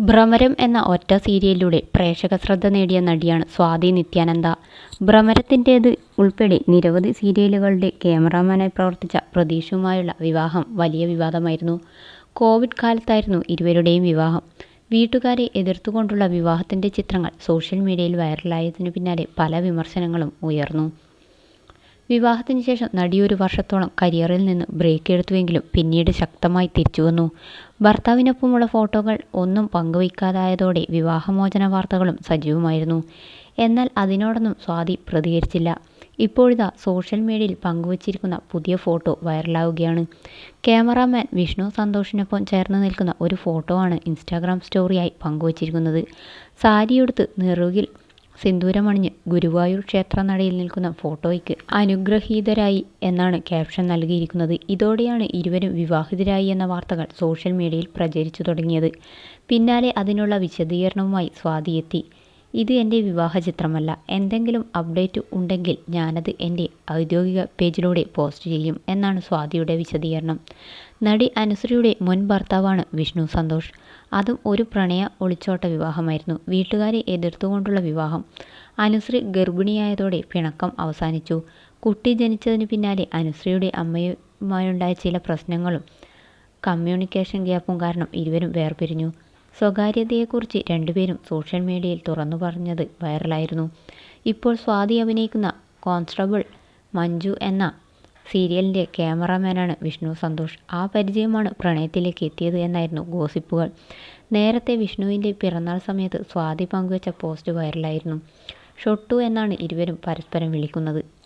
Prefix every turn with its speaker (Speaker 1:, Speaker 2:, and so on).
Speaker 1: ഭ്രമരം എന്ന ഒറ്റ സീരിയലിലൂടെ പ്രേക്ഷക ശ്രദ്ധ നേടിയ നടിയാണ് സ്വാതി നിത്യാനന്ദ. ഭ്രമരത്തിന്റേത് ഉൾപ്പെടെ നിരവധി സീരിയലുകളുടെ ക്യാമറാമാനായി പ്രവർത്തിച്ച പ്രതീഷുമായുള്ള വിവാഹം വലിയ വിവാദമായിരുന്നു. കോവിഡ് കാലത്തായിരുന്നു ഇരുവരുടെയും വിവാഹം. വീട്ടുകാരെ എതിർത്തുകൊണ്ടുള്ള വിവാഹത്തിന്റെ ചിത്രങ്ങൾ സോഷ്യൽ മീഡിയയിൽ വൈറലായതിനു പിന്നാലെ പല വിമർശനങ്ങളും ഉയർന്നു. വിവാഹത്തിന് ശേഷം നടി ഒരു വർഷത്തോളം കരിയറിൽ നിന്ന് ബ്രേക്ക് എടുത്തുവെങ്കിലും പിന്നീട് ശക്തമായി തിരിച്ചുവന്നു. ഭർത്താവിനൊപ്പമുള്ള ഫോട്ടോകൾ ഒന്നും പങ്കുവയ്ക്കാതായതോടെ വിവാഹമോചന വാർത്തകളും സജീവമായിരുന്നു. എന്നാൽ അതിനോടൊന്നും സ്വാതി പ്രതികരിച്ചില്ല. ഇപ്പോഴിതാ സോഷ്യൽ മീഡിയയിൽ പങ്കുവച്ചിരിക്കുന്ന പുതിയ ഫോട്ടോ വൈറലാവുകയാണ്. ക്യാമറാമാൻ വിഷ്ണു സന്തോഷിനൊപ്പം ചേർന്ന് നിൽക്കുന്ന ഒരു ഫോട്ടോ ആണ് ഇൻസ്റ്റാഗ്രാം സ്റ്റോറിയായി പങ്കുവച്ചിരിക്കുന്നത് സാരിയെടുത്ത് നെറുകിൽ സിന്ദൂരമണിഞ്ഞ് ഗുരുവായൂർ ക്ഷേത്രനടയിൽ നിൽക്കുന്ന ഫോട്ടോയ്ക്ക് അനുഗ്രഹീതരായി എന്നാണ് ക്യാപ്ഷൻ നൽകിയിരിക്കുന്നത്. ഇതോടെയാണ് ഇരുവരും വിവാഹിതരായി എന്ന വാർത്തകൾ സോഷ്യൽ മീഡിയയിൽ പ്രചരിച്ചു തുടങ്ങിയത്. പിന്നാലെ അതിനുള്ള വിശദീകരണവുമായി സ്വാതി എത്തി. ഇത് എന്റെ വിവാഹ ചിത്രമല്ല. എന്തെങ്കിലും അപ്ഡേറ്റ് ഉണ്ടെങ്കിൽ ഞാനത് എന്റെ ഔദ്യോഗിക പേജിലൂടെ പോസ്റ്റ് ചെയ്യും എന്നാണ് സ്വാതിയുടെ വിശദീകരണം. നടി അനുശ്രീയുടെ മുൻ ഭർത്താവാണ് വിഷ്ണു സന്തോഷ്. അതും ഒരു പ്രണയ ഒളിച്ചോട്ട വിവാഹമായിരുന്നു. വീട്ടുകാരെ എതിർത്തുകൊണ്ടുള്ള വിവാഹം. അനുശ്രീ ഗർഭിണിയായതോടെ പിണക്കം അവസാനിച്ചു. കുട്ടി ജനിച്ചതിന് പിന്നാലെ അനുശ്രീയുടെ അമ്മയുമായുണ്ടായ ചില പ്രശ്നങ്ങളും കമ്മ്യൂണിക്കേഷൻ ഗ്യാപ്പും കാരണം ഇരുവരും വേർപിരിഞ്ഞു. സ്വകാര്യതയെക്കുറിച്ച് രണ്ടുപേരും സോഷ്യൽ മീഡിയയിൽ തുറന്നു പറഞ്ഞത് വൈറലായിരുന്നു. ഇപ്പോൾ സ്വാതി അഭിനയിക്കുന്ന കോൺസ്റ്റബിൾ മഞ്ജു എന്ന സീരിയലിന്റെ ക്യാമറാമാനാണ് വിഷ്ണു സന്തോഷ്. ആ പരിചയമാണ് പ്രണയത്തിലേക്ക് എത്തിയത് എന്നായിരുന്നു ഗോസിപ്പുകൾ. നേരത്തെ വിഷ്ണുവിന്റെ പിറന്നാൾ സമയത്ത് സ്വാതി പങ്കുവച്ച പോസ്റ്റ് വൈറലായിരുന്നു. ഷൊട്ടു എന്നാണ് ഇരുവരും പരസ്പരം വിളിക്കുന്നത്.